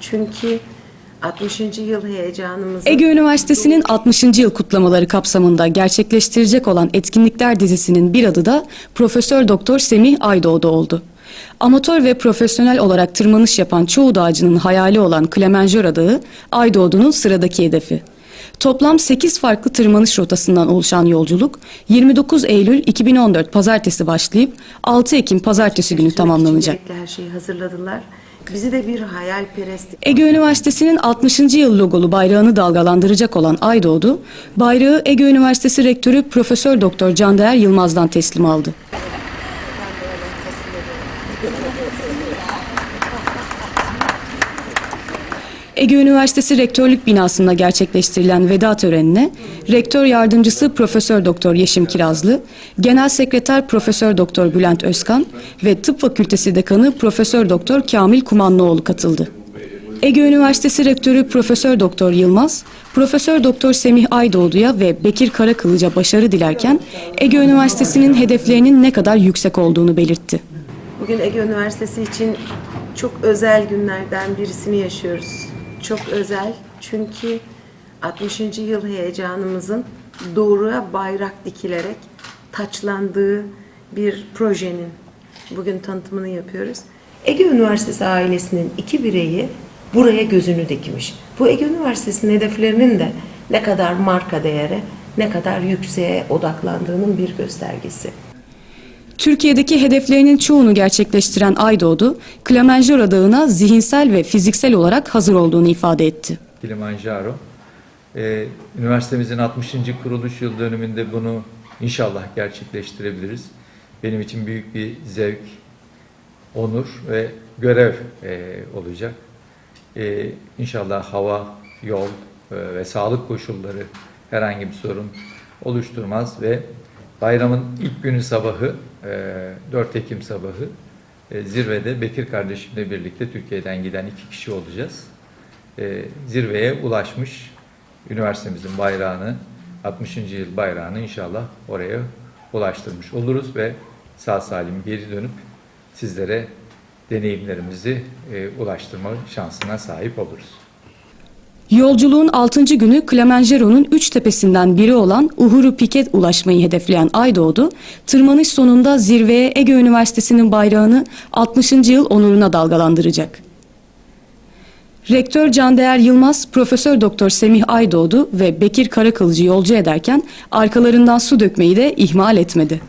Çünkü 60. yıl heyecanımızı Ege Üniversitesi'nin 60. yıl kutlamaları kapsamında gerçekleştirecek olan etkinlikler dizisinin bir adı da Profesör Doktor Semih Aydoğdu oldu. Amatör ve profesyonel olarak tırmanış yapan çoğu dağcının hayali olan Kilimanjaro Dağı, Aydoğdu'nun sıradaki hedefi. Toplam 8 farklı tırmanış rotasından oluşan yolculuk 29 Eylül 2014 pazartesi başlayıp 6 Ekim pazartesi günü tamamlanacak. Her şeyi hazırladılar. Bizi de bir hayalperest Ege Üniversitesi'nin 60. yıl logolu bayrağını dalgalandıracak olan Aydoğdu, bayrağı Ege Üniversitesi Rektörü Profesör Doktor Candeğer Yılmaz'dan teslim aldı. Ege Üniversitesi Rektörlük binasında gerçekleştirilen veda törenine Rektör Yardımcısı Profesör Doktor Yeşim Kirazlı, Genel Sekreter Profesör Doktor Bülent Özkan ve Tıp Fakültesi Dekanı Profesör Doktor Kamil Kumanlıoğlu katıldı. Ege Üniversitesi Rektörü Profesör Doktor Yılmaz, Profesör Doktor Semih Aydoğdu'ya ve Bekir Karakılıç'a başarı dilerken Ege Üniversitesi'nin hedeflerinin ne kadar yüksek olduğunu belirtti. Bugün Ege Üniversitesi için çok özel günlerden birisini yaşıyoruz. Çok özel çünkü 60. yıl heyecanımızın doğruya bayrak dikilerek taçlandığı bir projenin bugün tanıtımını yapıyoruz. Ege Üniversitesi ailesinin iki bireyi buraya gözünü dikmiş. Bu Ege Üniversitesi'nin hedeflerinin de ne kadar marka değeri, ne kadar yükseğe odaklandığının bir göstergesi. Türkiye'deki hedeflerinin çoğunu gerçekleştiren Aydoğdu, Kilimanjaro Dağı'na zihinsel ve fiziksel olarak hazır olduğunu ifade etti. Kilimanjaro. Ee, üniversitemizin 60. kuruluş yıl dönümünde bunu inşallah gerçekleştirebiliriz. Benim için büyük bir zevk, onur ve görev e, olacak. Ee, inşallah hava, yol e, ve sağlık koşulları herhangi bir sorun oluşturmaz ve bayramın ilk günü sabahı, e, 4 Ekim sabahı e, zirvede Bekir kardeşimle birlikte Türkiye'den giden iki kişi olacağız e, zirveye ulaşmış. Üniversitemizin bayrağını, 60. yıl bayrağını inşallah oraya ulaştırmış oluruz ve sağ salim geri dönüp sizlere deneyimlerimizi e, ulaştırma şansına sahip oluruz. Yolculuğun 6. günü Kilimanjaro'nun üç tepesinden biri olan Uhuru Piket ulaşmayı hedefleyen Aydoğdu, tırmanış sonunda zirveye Ege Üniversitesi'nin bayrağını 60. yıl onuruna dalgalandıracak. Rektör Candeğer Yılmaz, Profesör Doktor Semih Aydoğdu ve Bekir Karakılıcı yolcu ederken arkalarından su dökmeyi de ihmal etmedi.